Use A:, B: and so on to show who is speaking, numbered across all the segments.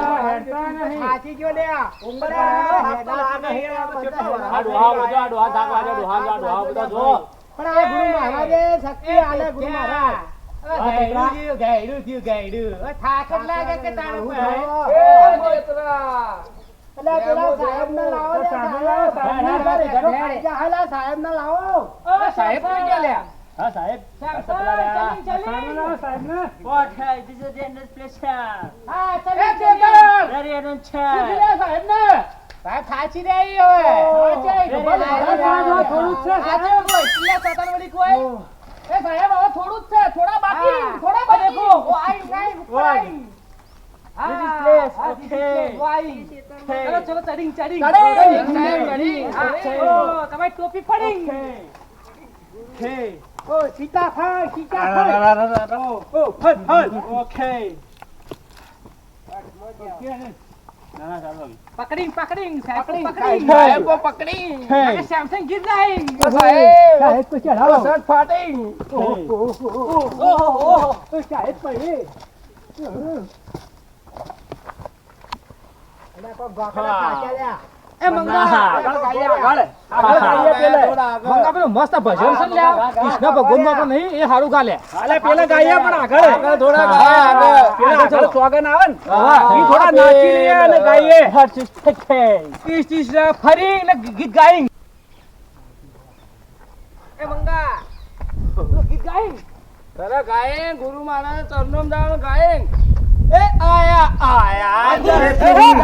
A: થાકી ગયો લે. પણ આ ગુરુ મહારાજે શક્તિ આલે ગુરુ મહારાજ.
B: ગાયડું થયું ગાયડું થાક લાગે કે તારું
A: એટલે પેલા સાહેબ ને લાવો સાહેબ. ને લાવો
B: સાહેબ કઈ લ્યા
C: હા સાહેબ
B: રહી હવે
A: થોડું જ છે
B: થોડા બાકી થોડા બાકી ટોપી
A: ઓ સીતાફળ સીતાફળ
B: પકડીંગ સાહેબ,
A: પકડીંગ
C: Hey.
B: સેમસંગ ગીત નહીં
A: સાહેબ તો ચડાવો
B: શર્ટ ફાટિંગ
A: ઓહો, ઓહો,
B: ઓહો ઓહો
A: સાહેબ પડી એટલે કોઈ ગોખલા ખાચા લ્યા.
B: એ મંગા.
C: આગળ
A: ગાઈએ,
C: આગળ. આગળ ગાઈએ પેલે.
B: મંગા પેલું મસ્ત ભજન છે લ્યા? કૃષ્ણ ભગવાનમાં નહીં એ સારું ગાલે.
C: અલે પેલા ગાયા પણ આગળ.
B: આગળ થોડા
C: હા, આગળ.
B: આગળ.
C: પેલા આગળ સ્વાગત આવે ને. ઈ થોડા નાચી લઈએ અને ગાઈએ.
B: ઈસ ઈસ ફરી ને ગીત ગાઈ. એ મંગા ગીત ગાઈ?
C: તારા ગાયે ગુરુ મહારાજ ચરણોમ દાણ ગાયે. એ આયા
A: પડી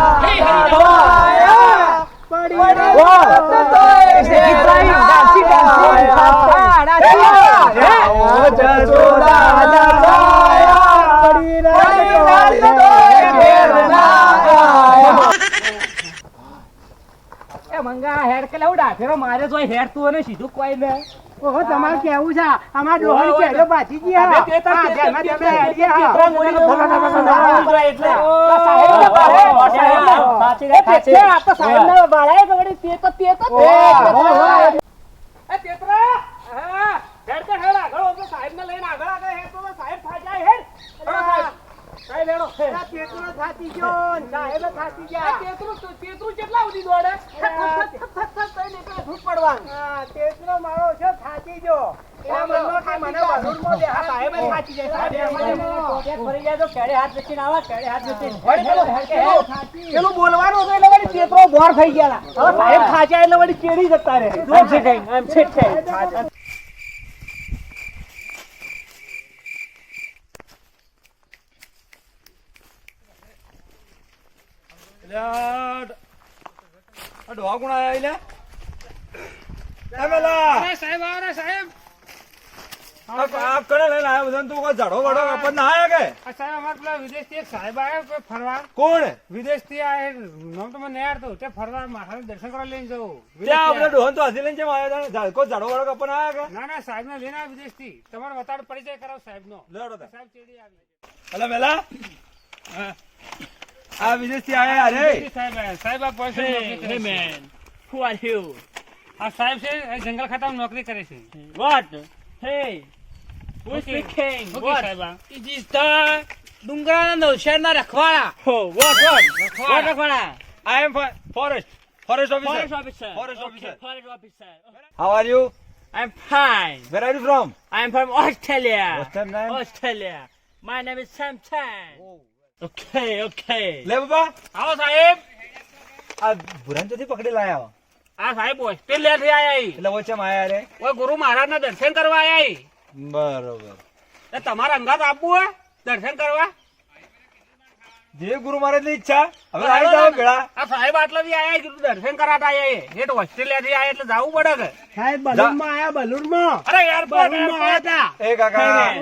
B: મંગા હેડ કે લેવડા ફેરો મારે જો હેડ તું અને સીધું કોઈ ને
A: ઓહો તમારે કેવું છે અમાર ડોહન કેડો બાજી ગયા
C: બે તે તાર
A: હા,
C: તે
A: જેમાં
C: તે
A: તમે
C: તે
A: હા.
C: તે મોડી નો ધોકા ધોકા ધોકા ધોકા એટલે. સાહેબ ને બાળે,
B: ઓ,
C: સાહેબ
B: સાચી
C: તે આ તો સાહેબ ને બાળાએ ગવડી તે તો તે તો તે.
A: ઓહ, ઓહ, ઓહ.
B: એ તેતરા હા હેડ તો હેડ આગળ ઓલો સાહેબ ને લઈને આગળ આગળ હેડ તો સાહેબ થાજાય હેડ સાહેબ સાહેબ હેડો
A: તેતરો થાકી ગયો સાહેબે ગયા
B: તેતરું તેતરું કેટલા સુધી દોડે એટલે પડવાનું.
A: હા, તેતરો મારો છે થાકી જો એના મનમાં કે મને વરુણમાં બે હાથ સાહેબે થાકી જાય. સાહેબે
B: ફરી જાય તો કેડે હાથ મૂકીને આવા કેડે હાથ મૂકીને
A: વળી પેલો
C: બોલવાનું હતું એટલે વળી તેતરો બોર થઈ ગયા હવે સાહેબ ખાચા એટલે વળી કેરી જતા રહે. I'm sitting, I'm sitting. ડોહા કોણ આયા એટલે એ પેલા
B: અરે સાહેબ
C: આ આ કણે લઈને આયા બધા તું કોઈ ઝાડો વાડો કાપડ ના આયા કે?
D: સાહેબ અમારે પેલા વિદેશથી એક સાહેબ આવ્યો કોઈ ફરવા.
C: કોણ?
D: વિદેશથી આ નામ તો મને નહીં આવડતું. તે ફરવા માથાનું દર્શન કરવા લઈને જવું.
C: ત્યાં આપણે ડોહન તો હસી લઈને જેમ આયા કોઈ ઝાડો કાપડ ના આયા
D: આવ્યા. ના ના સાહેબ ને લઈને આવ્યા વિદેશથી. તમારો વતાડ પરિચય કરાવો સાહેબ નો સાહેબ ચેડી આવી.
C: અલા મેલા. આ વિદેશથી આયા અરે
D: સાહેબ સાહેબ આ આ સાહેબ છે જંગલ ખાતામાં નોકરી કરે છે
B: what hey who is
D: Okay.
B: speaking
D: શું કે
B: what
D: સાહેબ
B: it is the ડુંગરાના નવશેરના રખવાડા
C: Oh, what, what?
B: what રખવાડા
C: I am for- forest. Forest officer.
B: forest officer
C: Forest
B: Okay,
C: officer.
B: forest officer
C: How are you?
B: I'm fine
C: Where are you from?
B: I'm from Australia
C: What's your name?
B: Australia my name is Sam Chan okay okay
C: લે બાબા
B: આવો સાહેબ
C: આ ભુરાન ચોથી પકડી લાયા
B: આ સાહેબ Australia થી આયા.
C: એટલે વચ્ચે આયા રે?
B: ઓય ગુરુ મહારાજ ના દર્શન કરવા આયા.
C: બરોબર.
B: એ તમારે અંગાત આપવું હે? દર્શન કરવા?
C: જે ગુરુ મહારાજની ઈચ્છા હવે આવી જાવ ભેળા.
B: આ સાહેબ આટલા થી આયા કીધું દર્શન કરાતા આયા એ હેઠ ઓસ્ટ્રેલિયા થી આયા એટલે જવું પડે કે.
A: સાહેબ બલૂનમાં આયા બલૂનમાં?
B: અરે યાર
A: બલૂનમાં આયા તા.
C: એ કાકા.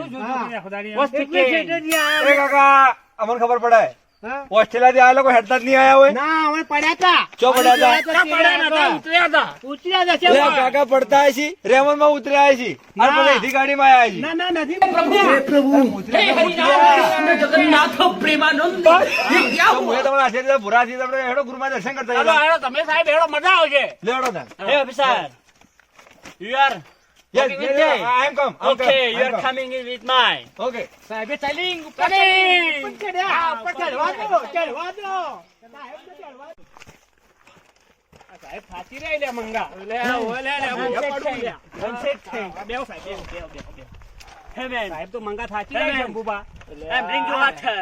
C: એ કાકા અમને ખબર પડે
E: ઓસ્ટ્રેલિયા થી આ લોકો હેડતા જ નહીં આયા હોય?
B: ના અમે પડ્યા તા.
E: ચો પડ્યા હતા
C: પડ્યા નતા, ઉતર્યા હતા.
B: ઉતર્યા જશે
E: કાકા પડતા છે રેમનમાં ઉતર્યા છે અને. પેલા એથી ગાડીમાં આયા છે
B: ના ના નથી.
E: તો હું એ તમને આશીર્વાદ ભૂરા થી તમને હેડો ગુરુમાં દર્શન કરતા
C: ચાલો, તમે સાહેબ હેડો મજા આવશે.
E: લેવડો તાન.
C: Hey, officer. You are
E: Yes,
C: okay, with
E: yes, yes. I am come, I'm
C: Okay,
E: come,
C: you are
E: come.
C: coming in with mine.
E: Okay.
B: સાહેબે ચાલી
C: Coming.
B: ચડ્યા ઉપર ચડવા દો ચડવા દો સાહેબને ચડવા દો.
C: આ સાહેબ થાકી રહ્યા લે મંગા. લે, ઓ, લે, લે, હું પડું લે. Handshake થઈ. બેહો સાહેબ, બેહો, બેહો, બેહો. Hey, man.
B: સાહેબ તો મંગા થાચી રહ્યા છે
C: man.
B: અંબુબા
C: I'm drinking water.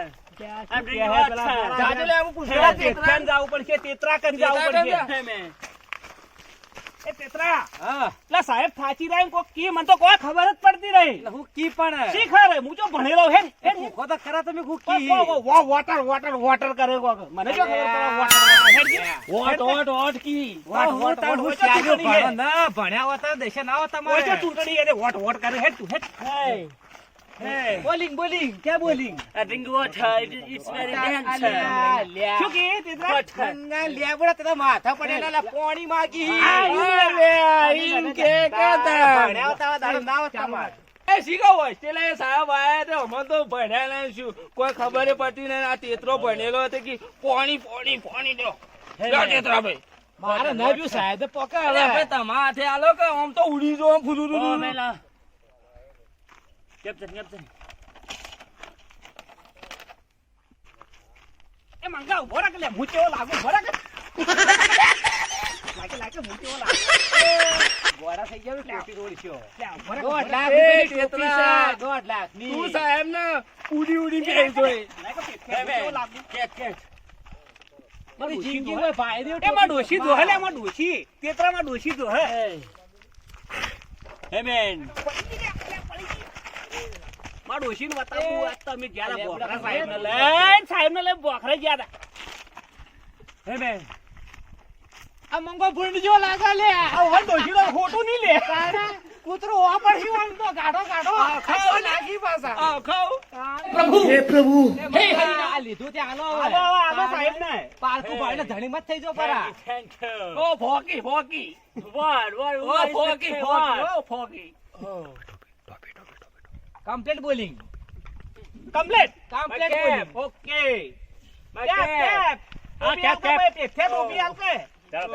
C: I'm drinking water.
B: જાજો લે, હું પૂછું.
C: પેલા
B: તેત્રાન જવું પડશે તેત્રાકન જવું પડશે
C: Hey, man. એ તેતરા
B: હા.
C: પેલા સાહેબ થાચી રહ્યા ને કોક કી મને તો કોઈ ખબર જ પડતી રહી
B: હું કી પણ?
C: શી ખબર? હું તો ભણેલો હે ને? હે ને?
B: મૂકો તો ખરા તમે હું
C: કો- વો- વોટર વોટર વોટર કરે કોક. મને જો ખબર પડે વોટર
B: વોટ વોટ વોટ કી.
C: વોટ, વોટ, વોટ,
B: હું
C: વોટ,
B: ચાલ્યો
C: ચૂંટણી હે.
B: ભણો ના ભણ્યા હોતા દેશે ના હોતા તમારે
C: ચૂંટણી એને વોટ વોટ કરે હે તું Hey.
B: બોલિંગ બોલિંગ ક્યાં bowling.
C: It, it's very dangerous.
B: અલ્યા, લ્યા.
C: શું કે તેતરા?
B: ગંગા લેબડા તને માથા પડેલા પોણી માગી
C: લે, ઈમ કે કેતા.
B: ભણ્યા હોત તો દાડો ના હોત તમારે
F: એ શીખો હોસ્ટેલે સાહેબ આયા તો અમે તો ભણ્યા શું કોઈ ખબર પડતી નહીં આ તેતરો ભણેલો હતો કે પાણી પાણી પાણી દો લો તેતરા ભાઈ
B: મારે ન જો સાહેબ પકડ
F: અરે તમારા હાથે આલો કે આમ તો ઉડી જો આમ ફૂલું
C: કેપ્ટન, કેપ્ટન. એ મંગા ઊભો રાખ લે હું કેવો લાગુ ઊભો રાખ. લાગે લાગે હું કેવો લાગુ.
B: ગોળા થઈ ગયા ટોપી
C: ઊભો રાખ,
B: દોઢ
C: ઊભો
B: લાખ. છે દોઢ લાખ.
F: તું સાહેબ ને ઉડી ઉડી કે જોઈ.
C: લાગે કેવો લાગુ?
B: મારી જિંદગી કોઈ ભાઈ દેવ
C: એમાં ડોશી દોહે લે એમાં ડોશી. તેતરામાં ડોશી દોહે. હે મેન બતાવું આ તમે ગયા બોખરા સાહેબ ને લઈને સાહેબ ને લઈને બોખરે ગયા હતા હે મેન
B: આ મંગો ભૂંડ લાગે લે.
C: આ વન ડોશી નો ખોટું નહીં લે.
B: કૂતરો વાપર શું આમ તો ગાઢો ગાઢો ખાઓ નાખી પાછા.
F: આ ખાવ.
B: આ લીધું ત્યાં આલો હવે.
C: આવો આવો સાહેબ ને
B: પારકું ભાઈને ધણી મત થઈ જો પરા.
C: થેન્ક યુ
F: ઓ ફોકી ફોકી. ઓ, ફોકી, ફોકી.
C: ઓ ફોકી.
B: Complete bowling
C: complete
B: complete bowling
C: okay cap
F: cap.
C: Cap cap પેથે ટોપી આલકે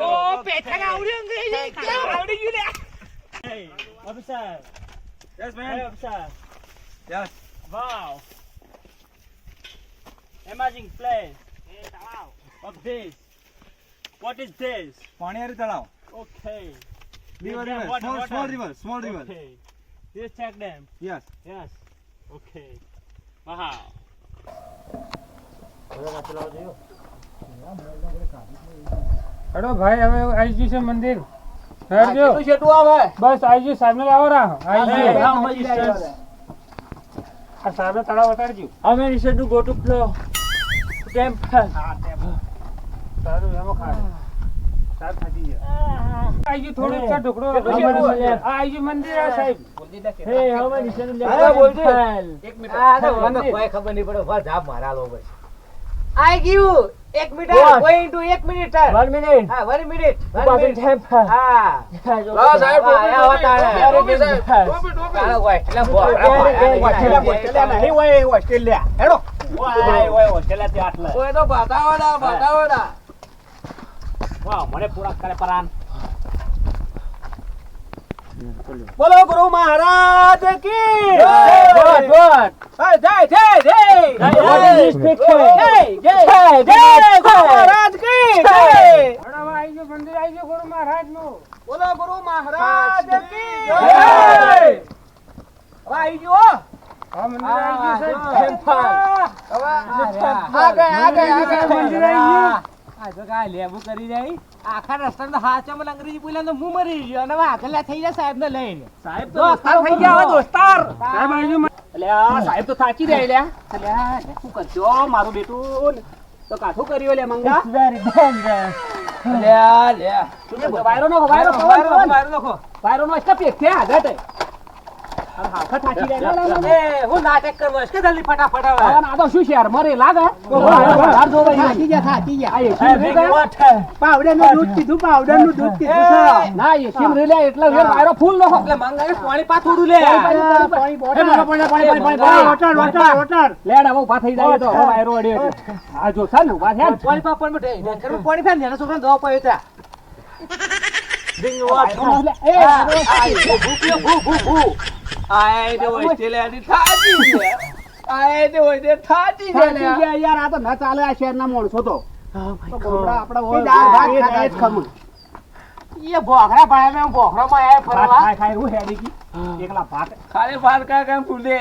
B: ઓ પેઠા આવડી અંગ્રેજી
C: કેમ આવડી ગયું લે Hey, officer.
E: Yes,
C: Hey,
E: man.
C: officer.
E: Yes.
C: Wow. Amazing place of this. What is this?
E: પાણીયારી તળાવ
C: Okay.
E: River,
C: Dam,
E: river.
C: water,
E: Small,
C: water. This check dam.
E: Yes.
C: Yes. Okay. Wow.
D: હેડો ભાઈ હવે આવી ગયું છે મંદિર હેડજો
B: શેટું આવે
D: બસ આવી ગયું ને લાવો રાહ આવી ગયું? આ સામે તળાવ વટાડજો
C: How ગો ટુ ફ્લો ટેમ્પ હા ટેમ્પ
D: સારું એમો ખાડે સાહેબ ગયા આવી ગયું થોડું ઢોકળો આ
C: છે?
D: આવી ગયું મંદિર આ સાહેબ
B: એક મિનિટ. આ તો મને કોઈ ખબર નહીં પડે. વા જાપ મારા લો બસ. આઈ ગયું. એક minute
C: What?
B: Going to minute હા વન મિનિટ
C: Who was
B: હા. સાહેબ, ટોપી, ટોપી, ટોપી, ટોપી, ચાલો ભાઈ એટલે
C: Okay, okay, okay.
B: ઓસ્ટ્રેલિયા. હેડો.
C: ઓય, ઓય, ઓસ્ટ્રેલિયા થી આટલે.
B: કોઈ તો બતાવડા બતાવડા
C: વાહ, મને પૂરા કરે પરાન.
B: બોલો ગુરુ મહારાજ કી
C: જય!
B: જય. જય જય જય
C: What is this picture?
B: જય જય જય ગુરુ મહારાજ કી જય.
D: હેડો હવે આવી ગયું મંદિર આવી ગયું. નું
B: તો કાંઈ કરી જાય. આખા રસ્તામાં તો અંગ્રેજી બોલ્યા તો હું મરી ગયો અને હવે થઈ જાય સાહેબ ને લઈને.
C: સાહેબ તો
B: દોસ્તાર
C: દોસ્તાર થઈ ગયા હવે દોસ્તાર.
D: સાહેબ આવી
C: સાહેબ તો થાકી રહ્યા અલ્યા. અલ્યા, શું કરશો? મારું બેટું તો કાઠું કર્યું લે મંગા.
B: લ્યા લે
C: શું? વાયરો નાખો, વાયરો
B: વાયરો
C: વાયરો
B: વાયરો
C: વાયરો નો સ્ટપ એક છે આગળ તે.
A: હાથા થાકી જાય
B: એ હું નાટક કરું કે જલ્દી ફટાફટ
A: આવે આ તો શું શેર મરે લાગે હાર જોવે થાકી ગયા થાકી ગયા પાવડે
B: નું
A: દૂધ
B: કીધું પાવડે
A: નું દૂધ કીધું ના એ કેમ રે લે એટલે રે મારો ફૂલ નો
B: એટલે માંગે પાણી પા થોડું લે
A: પાણી બોટલ પાણી પાણી પાણી વોટર વોટર વોટર લેડ હવે ઊભા થઈ જાય તો હવે આયરો અડે આ જો સન ઊભા થયા
B: પાણી પા પણ ઢેંકર પાણી ફેર ને છોકરા દવા પાયો તા
A: ડિંગ વોટ એ ભૂખ્યો ભૂ ભૂ ભૂ આય તો હોસ્ટેલે આની થાતી છે. આય તો હોય
B: તે થાતી છે યાર આ
A: તો
B: ના
A: ચાલે આ શહેરના માણસો તો. એકલા ભાત.
B: ખાલી ભાત કામ ભૂલે.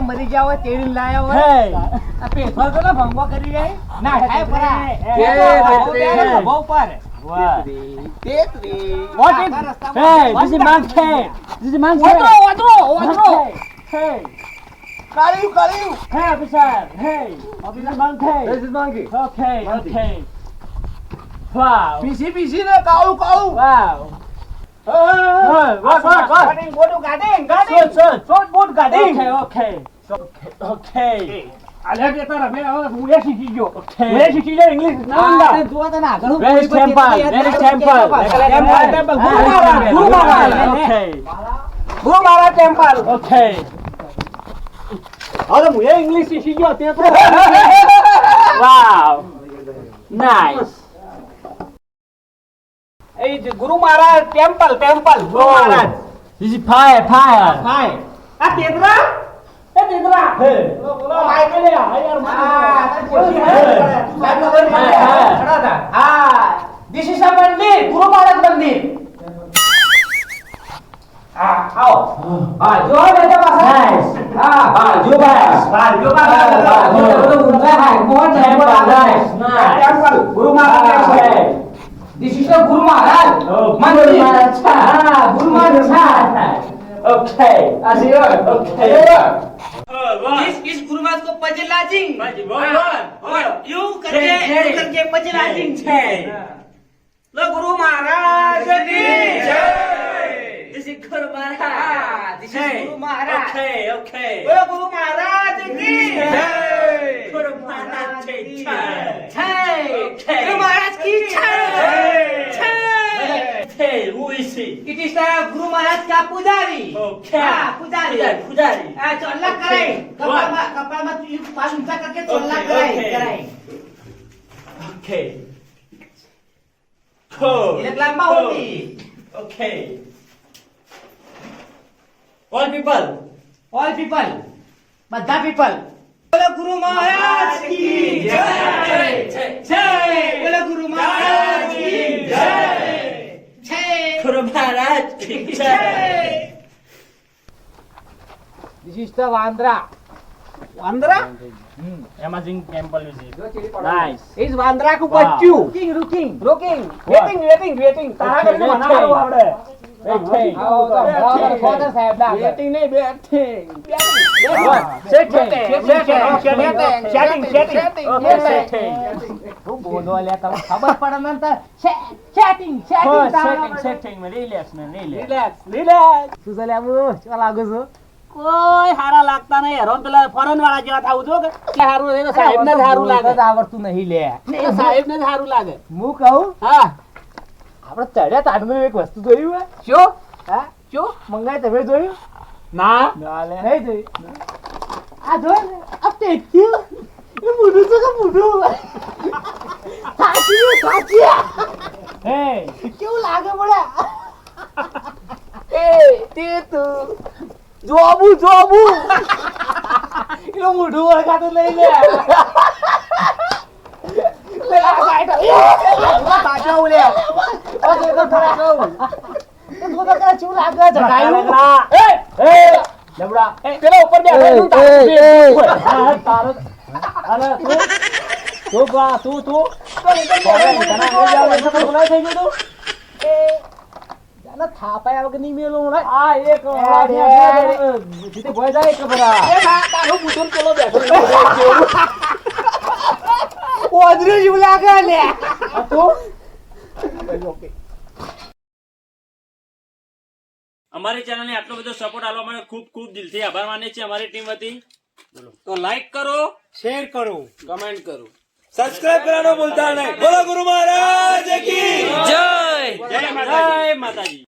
B: મરી જાવ તેડી લાયો
C: હે
B: આ પેથર તો ભંગો કરી રહી ના થાય પરા
C: એ
B: બહુ પર
C: What? What is? Hey, this is man. This is man.
A: What? What? What? What?
C: Hey!
B: Kaliu, Kaliu!
C: Hey, officer! Hey! Officer Monkey!
B: This is Monkey!
C: Okay, monkey. okay. Wow!
B: PC, PC ને કાળું કાળું!
C: Wow!
A: ગુરુ મહારાજ temple
C: okay
A: અરે હું English શીખી ગયો તે તો
C: વાવ નાઈસ
A: એ ગુરુ મહારાજ ટેમ્પલ ટેમ્પલ ગુરુ મહારાજ.
C: ઇઝ ફાયર ફાયર
A: ફાયર આ તેતરા એ તેતરા
C: હે.
A: બોલો માઈકલ યાર યાર
B: હા સાહેબ નંબર
C: હા
B: ધીસ ઇઝ અ મંદિર ગુરુ મહારાજ મંદિર. આવો. બાજુ બેટા
C: પાસે.
B: હા બાજુ બાસ. બાજુ બાસ. બાજુ. તો ઊંચા હાય કોણ જાય
C: પર આધાર ના
B: એમ પર ગુરુ મહારાજ છે. દિસ ઇઝ ગુરુ મહારાજ. મંદિર
C: મહારાજ
B: હા ગુરુ મહારાજ ઓકે
C: આજે
B: ઓકે किस किस गुरुवार को
C: पजला जिंग
B: और यू करके यू करके पजला
C: जिंग है
B: लो गुरु महाराज की जय
C: This is Guru Maharaj.
B: This is Guru Maharaj.
C: Okay, okay.
B: Bolo Guru Maharaj ki jai.
C: Guru Maharaj ki jai. Jai.
B: Guru Maharaj ki jai. Jai.
C: Hey, who is he?
B: It is the Guru Maharaj ka pujari.
C: Okay.
B: Ah,
C: pujari. Pujari.
B: Pujari. Ah, cholla karai.
C: Kapal
B: ma, kapal ma tu pas uncha karke cholla
C: karai.
B: Karai.
C: Okay. Cool. Ilaglamma
B: hobi.
C: Okay. All people
B: all people બધા people બોલો ગુરુ મહારાજ કી જય. જય. બોલો ગુરુ મહારાજ કી જય. જય.
C: ગુરુ મહારાજ કી જય.
B: This is the Vandra.
A: વાંદરા?
C: Amazing temple visit nice
A: is વાંદરા કો બચ્ચું.
B: કિંગ રુકિંગ
A: રુકિંગ વેટિંગ વેટિંગ વેટિંગ તારા કરીને મનાવવાનું આવડે.
B: શું લાગુ છું?
A: કોઈ હારા લાગતા નહીં. હેરોન પેલા ફોરેન વાળા જેવા થાવું જો કે. હારું સાહેબ ને હારું લાગે.
B: આવડતું નહીં લે.
A: સાહેબ ને હારું લાગે.
B: હું કહું?
A: હા.
B: આપણે ચડ્યા તાડનું એક વસ્તુ જોયું હે?
A: શું?
B: હા?
A: શું?
B: મંગાય તમે જોયું?
A: ના.
B: નહીં જોયું? આ જો આ ટેક્યું એ મોઢું છે કે મોઢું? સાચી સાચી?
C: Hey.
B: કેવું લાગે પડે એ તે તું. જોબુ જોબુ એનો મોઢું ઓળખાતું લઈ લે. તું તું
A: તું
B: અને થાપાયા વગર નહીં મેલો હમણાં. આ એક જીતે ભય જાય એક ખબર આ. તારું બુધું પેલો બેઠો ઓદરું જેવું લાગે લે આ તો?
C: અમારી ચેનલને આટલો બધો સપોર્ટ આપવા માટે ખૂબ ખૂબ દિલથી આભાર માનીએ છીએ અમારી ટીમ વતી. તો લાઈક કરો
D: શેર કરો
C: કમેન્ટ કરો.
E: સબસ્ક્રાઇબ કરવાનું ભૂલતા નહીં. બોલો ગુરુ મહારાજ કી.
F: જય.
C: જય માતાજી.